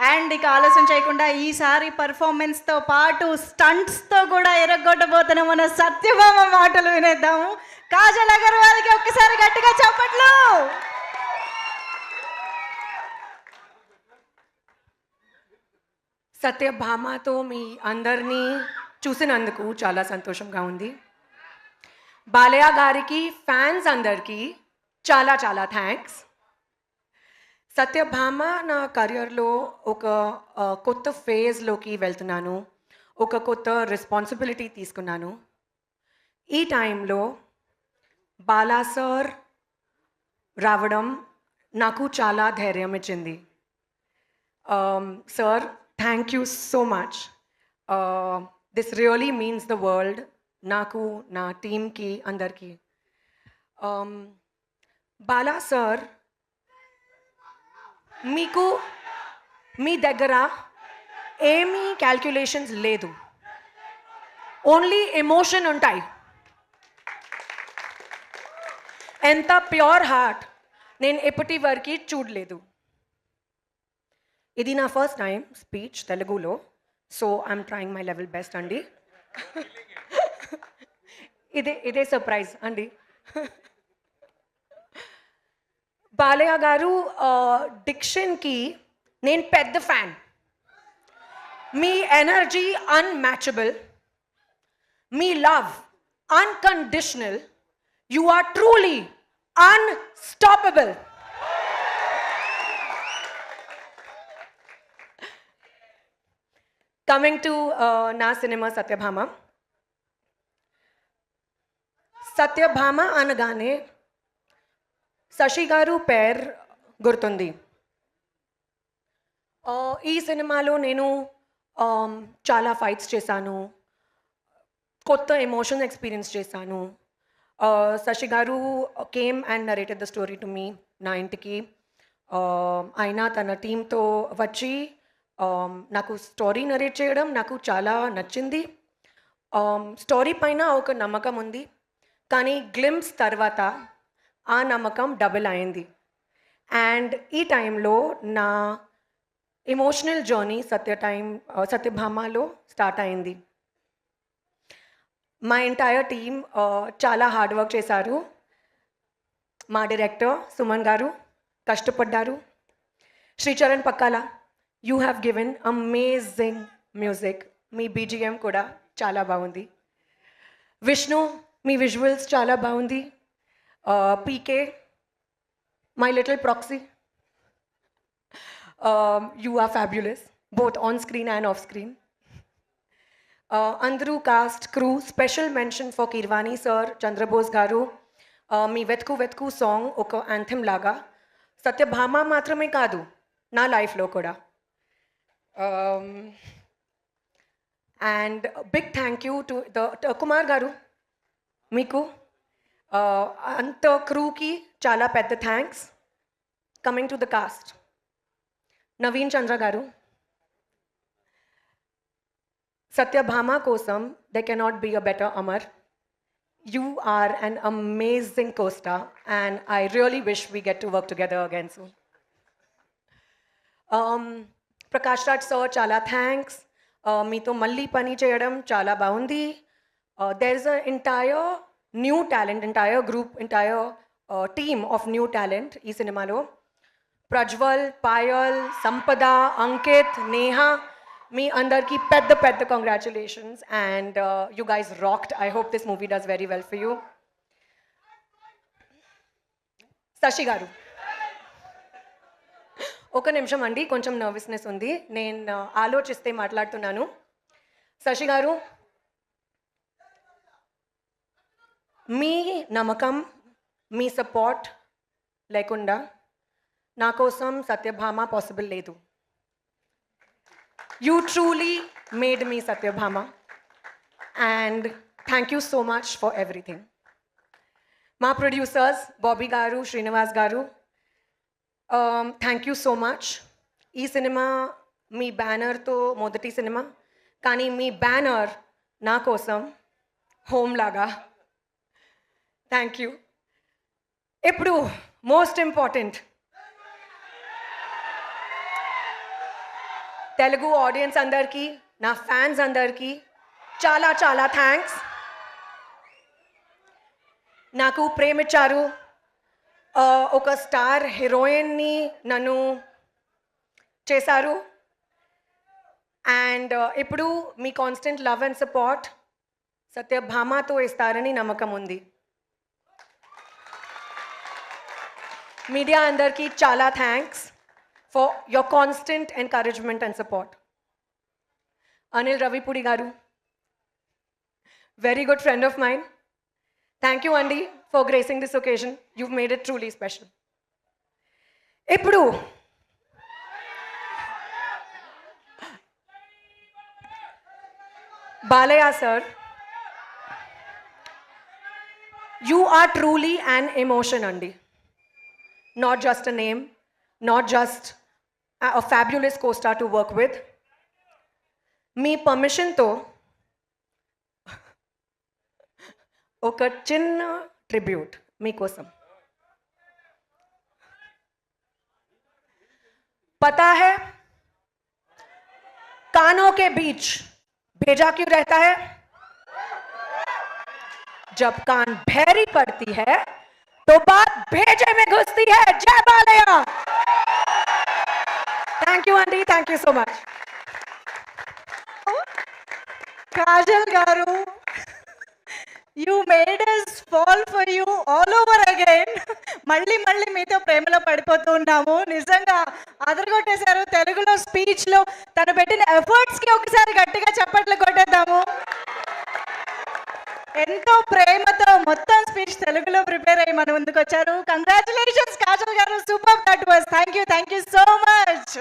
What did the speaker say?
And ఇక ఆలస్యం చేయకుండా ఈసారి పర్ఫార్మెన్స్తో పాటు స్టంట్స్తో కూడా ఎరగొట్టబోతున్న మన సత్యభామ మాటలు వినేద్దాము. కాజల్ అగర్వాల్కి ఒక్కసారి గట్టిగా చెప్పట్లు! సత్యభామతో మీ అందరినీ చూసినందుకు చాలా సంతోషంగా ఉంది. బాలయ్య గారికి ఫ్యాన్స్ అందరికీ చాలా చాలా థ్యాంక్స్ సత్యభామ నా కెరియర్లో ఒక కొత్త ఫేజ్లోకి వెళ్తున్నాను. ఒక కొత్త రెస్పాన్సిబిలిటీ తీసుకున్నాను. ఈ టైంలో బాలా సార్ రావడం నాకు చాలా ధైర్యం ఇచ్చింది. Sir thank you so much this really means the world నాకు నా టీమ్కి అందరికీ. Um, బాలా సార్ మీకు మీ దగ్గర ఏమీ క్యాల్కులేషన్స్ లేదు. ఓన్లీ ఎమోషన్ ఉంటాయి. ఎంత ప్యూర్ హార్ట్ నేను ఎప్పటి వరకు చూడలేదు. ఇది నా ఫస్ట్ టైం స్పీచ్ తెలుగులో. So I'm trying my level best అండి ఇదే ఇదే సర్ప్రైజ్ అండి బాలయ్య గారు డిక్షన్కి నేను పెద్ద fan me energy unmatchable me love unconditional you are truly unstoppable coming to నా సినిమా సత్యభామ సత్యభామ అనగానే శశి గారు పేర్ గుర్తుంది. ఈ సినిమాలో నేను చాలా ఫైట్స్ చేశాను. కొత్త ఎమోషన్ ఎక్స్పీరియన్స్ చేశాను. Sasi garu came and narrated the story to me నా ఇంటికి. ఆయన తన టీంతో వచ్చి నాకు స్టోరీ నరేట్ చేయడం నాకు చాలా నచ్చింది. స్టోరీ పైన ఒక నమ్మకం ఉంది. కానీ గ్లిమ్స్ తర్వాత ఆ నమ్మకం డబుల్ అయింది. అండ్ ఈ టైంలో నా ఎమోషనల్ జర్నీ సత్య టైం సత్యభామలో స్టార్ట్ అయింది. మా ఎంటైర్ టీమ్ చాలా హార్డ్ వర్క్ చేశారు. మా డైరెక్టర్ సుమన్ గారు కష్టపడ్డారు. Sricharan Pakala you have given amazing music me BGM కూడా చాలా బాగుంది. విష్ణు మీ విజువల్స్ చాలా బాగుంది. PK, my little proxy. Um, you are fabulous, both on screen and off screen. Uh, Andrew cast crew, special mention for Kirwani sir, Chandrabose Garu, uh, me Vetku Vetku song, oka anthem laga. Satyabhama matra me kadu, na life lokoda. Um, and big thank you to the to Kumar Garu, Miku, uh, అంత క్రూకి చాలా పెద్ద thanks coming to the cast Naveen Chandra garu Satyabhama కోసం they cannot be a better Amar you are an amazing costar and I really wish we get to work together again soon Prakash Raj sir చాలా thanks మీతో మళ్ళీ పని చేయడం చాలా బాగుంది there is a entire new talent entire group entire team of new talent ఈ సినిమాలో. ప్రజ్వల్ పాయల్ సంపద అంకిత్ నేహా మీ అందరికీ పెద్ద పెద్ద congratulations and you guys rocked I hope this movie does very well for you Sasi garu. ఒక నిమిషం అండి కొంచెం నర్వస్నెస్ ఉంది. నేను uh, ఆలోచిస్తే మాట్లాడుతున్నాను. శశి గారు మీ నమ్మకం మీ సపోర్ట్ లేకుండా నా కోసం సత్యభామ పాసిబుల్ లేదు you truly made me Satyabhama and thank you so much for everything మా producers Bobby garu Srinivas garu thank you so much ఈ సినిమా మీ బ్యానర్తో మొదటి సినిమా కానీ మీ బ్యానర్ నా కోసం హోమ్ లాగా థ్యాంక్ యూ ఇప్పుడు మోస్ట్ ఇంపార్టెంట్ తెలుగు ఆడియన్స్ అందరికీ నా ఫ్యాన్స్ అందరికీ చాలా చాలా థ్యాంక్స్ నాకు ప్రేమిచ్చారు ఒక స్టార్ హీరోయిన్ని నన్ను చేశారు. అండ్ ఇప్పుడు మీ కాన్స్టెంట్ లవ్ అండ్ సపోర్ట్ సత్యభామతో ఇస్తారని నమ్మకం ఉంది. మీడియా అందరికీ చాలా thanks for your constant encouragement and support Anil Ravipudi garu very good friend of mind thank you అండి for gracing this occasion you made it truly special ఇప్పుడు Balayya sir you are truly an emotion అండి not just a name not just a fabulous costar to work with మీ పర్మిషన్తో ఒక చిన్న tribute మీకోసం पता है कानों के बीच भेजा क्यों रहता है जब कान भैरी पड़ती है तो बात भेजे में घुसती है जय Balayya thank you aunty thank you so much Kajal garu you made us fall for you all over again మళ్ళీ మళ్ళీ మీతో ప్రేమలో పడిపోతూ ఉన్నాము నిజంగా అదరగొట్టేశారు తెలుగులో స్పీచ్ లో తను పెట్టిన ఎఫర్ట్స్ కి ఒకసారి గట్టిగా చప్పట్లు కొట్టేద్దాము ఎంతో ప్రేమతో మొత్తం స్పీచ్ తెలుగులో ప్రిపేర్ అయ్యి మన ముందుకు వచ్చారు. Congratulations Kajal garu. Super that was thank you thank you so much